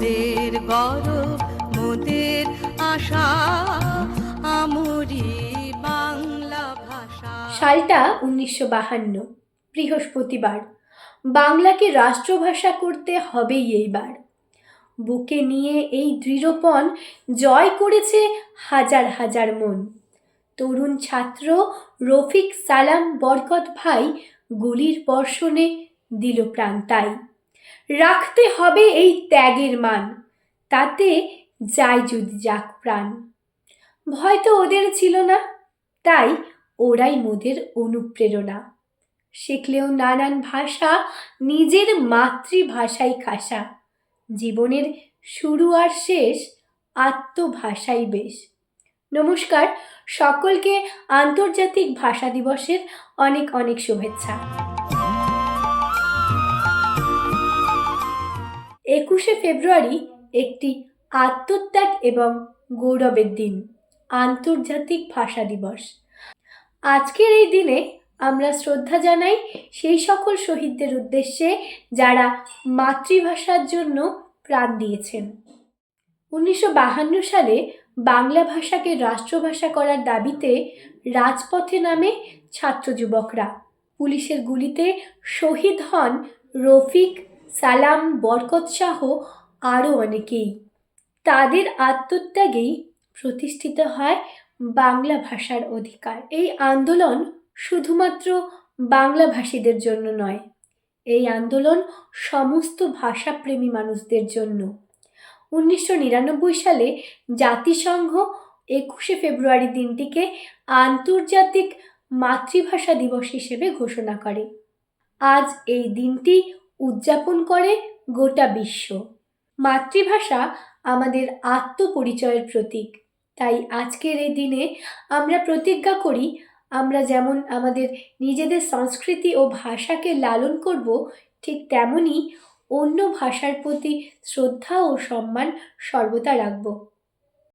মোদের গরব মোদের আশা, আমরি বাংলা ভাষা। সালটা উনিশশো বাহান্ন, বৃহস্পতিবার। বাংলাকে রাষ্ট্রভাষা করতে হবেই এইবার। বুকে নিয়ে এই দৃঢ়পণ জয় করেছে হাজার হাজার মন। তরুণ ছাত্র রফিক সালাম বরকত ভাই গুলির বর্ষণে দিল প্রাণ তাই। রাখতে হবে এই ত্যাগের মান। তাতে যায় যদি যাক প্রাণ। ভয় তো ওদের ছিল না, তাই ওরাই মোদের অনুপ্রেরণা। শিখলেও নানান ভাষা, নিজের মাতৃভাষাই খাসা জীবনের শুরু আর শেষ আত্মভাষাই বেশ। নমস্কার, সকলকে আন্তর্জাতিক ভাষা দিবসের অনেক অনেক শুভেচ্ছা। ফেব্রুয়ারি একটি আত্মত্যাগ এবং গৌরবের দিন, আন্তর্জাতিক ভাষা দিবস। আজকের এই দিনে আমরা শ্রদ্ধা জানাই সেই সকল শহীদদের উদ্দেশ্যে যারা মাতৃভাষার জন্য প্রাণ দিয়েছেন। উনিশশো বাহান্ন সালে বাংলা ভাষাকে রাষ্ট্রভাষা করার দাবিতে রাজপথে নামে ছাত্র যুবকরা। পুলিশের গুলিতে শহীদ হন রফিক সালাম, বরকত শাহ আরও অনেকেই। তাদের আত্মত্যাগেই প্রতিষ্ঠিত হয় বাংলা ভাষার অধিকার। এই আন্দোলন শুধুমাত্র বাংলাভাষীদের জন্য নয়, এই আন্দোলন সমস্ত ভাষাপ্রেমী মানুষদের জন্য। উনিশশো নিরানব্বই সালে জাতিসংঘ একুশে ফেব্রুয়ারি দিনটিকে আন্তর্জাতিক মাতৃভাষা দিবস হিসেবে ঘোষণা করে। আজ এই দিনটি উদযাপন করে গোটা বিশ্ব। মাতৃভাষা আমাদের আত্মপরিচয়ের প্রতীক। তাই আজকের এই দিনে আমরা প্রতিজ্ঞা করি, আমরা যেমন আমাদের নিজেদের সংস্কৃতি ও ভাষাকে লালন করব, ঠিক তেমনই অন্য ভাষার প্রতি শ্রদ্ধা ও সম্মান সর্বদা রাখব।